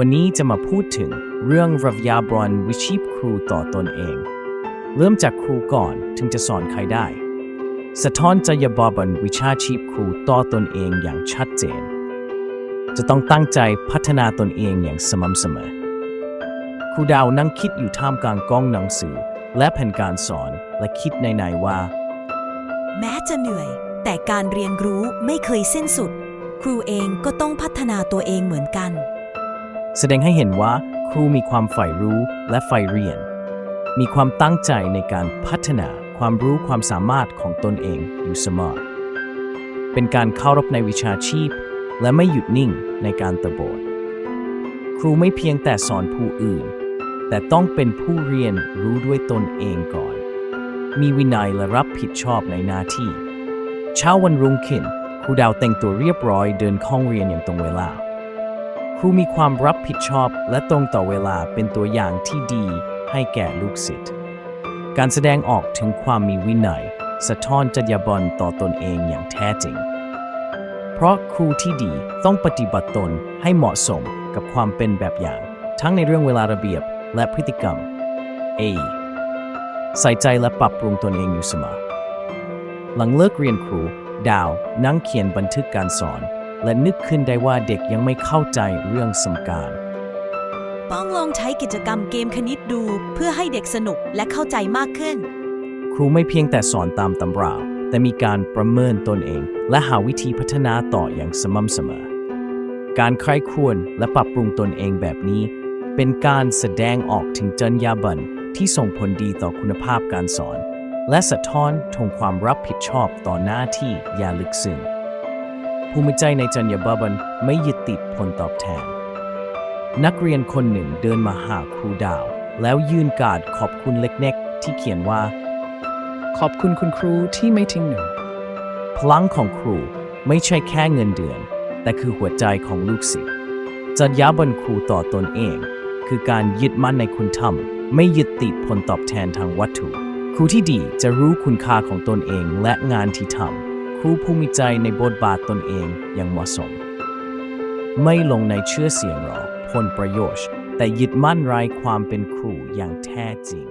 วันนี้จะมาพูดถึงเรื่องรัญญาบรณวิชีพครูต่อตนเอง เริ่มจากครูก่อนถึงจะสอนใครได้ สะท้อนจรยาบรรณวิชาชีพครูต่อตนเองอย่างชัดเจน จะต้องตั้งใจพัฒนาตนเองอย่างสม่ำเสมอ ครูดาวนั่งคิดอยู่ท่ามกลางกล้องหนังสือ และแผ่นการสอนและคิดในในๆว่า แม้จะเหนื่อย แต่การเรียนรู้ไม่เคยสิ้นสุด ครูเองก็ต้องพัฒนาตัวเองเหมือนกัน แสดงให้เห็นว่าครูมีความใฝ่รู้และใฝ่เรียน มีความตั้งใจในการพัฒนาความรู้ความสามารถของตนเองอยู่เสมอ เป็นการเคารพในวิชาชีพ และไม่หยุดนิ่งในการเตะโบดครูไม่เพียงแต่สอนผู้อื่น แต่ต้องเป็นผู้เรียนรู้ด้วยตนเองก่อน มีวินัยและรับผิดชอบในหน้าที่ เช้าวันรุ่งขึ้นครูดาวแต่งตัวเรียบร้อยเดินเข้าเรียนอย่างตรงเวลา ครูมีความรับผิดชอบและตรงต่อเวลาเป็นตัวอย่างที่ดีให้แก่ลูกศิษย์ การแสดงออกถึงความมีวินัย สะท้อนจรรยาบรรณต่อตนเองอย่างแท้จริง เพราะครูที่ดีต้องปฏิบัติตนให้เหมาะสมกับความเป็นแบบอย่าง ทั้งในเรื่องเวลาระเบียบและพฤติกรรม A ใส่ใจและปรับปรุงตนเองอยู่เสมอ หลังเลิกเรียนครู ดาวนั่งเขียนบันทึกการสอน และนึกขึ้นได้ว่าเด็กยังไม่เข้าใจเรื่องสมการ ต้องลองใช้กิจกรรมเกมคณิตดู เพื่อให้เด็กสนุกและเข้าใจมากขึ้น ครูไม่เพียงแต่สอนตามตำรา แต่มีการประเมินตนเอง และหาวิธีพัฒนาต่ออย่างสม่ำเสมอ การใคร่ครวญและปรับปรุงตนเองแบบนี้ เป็นการแสดงออกถึงจรรยาบรรณที่ส่งผลดีต่อคุณภาพการสอน และสะท้อนถึงความรับผิดชอบต่อหน้าที่อย่างลึกซึ้ง ภูมิใจในจรรยาบรรณไม่ยึดติดผลตอบแทน นักเรียนคนหนึ่งเดินมาหาครูดาว แล้วยื่นการ์ดขอบคุณเล็กๆ ที่เขียนว่า ขอบคุณคุณครูที่ไม่ทิ้งหนูพลังของครูไม่ใช่แค่เงินเดือน แต่คือหัวใจของลูกศิษย์จรรยาบรรณครูต่อตนเอง คือการยึดมั่นในคุณธรรม ไม่ยึดติดผลตอบแทนทางวัตถุ ครูที่ดีจะรู้คุณค่าของตนเองและงานที่ทำ ครูภูมิใจในบทบาทตนเองอย่างเหมาะสม ไม่ลงในเชื่อเสียงหรอผลประโยชน์ แต่ยึดมั่นไร้ความเป็นครูอย่างแท้จริง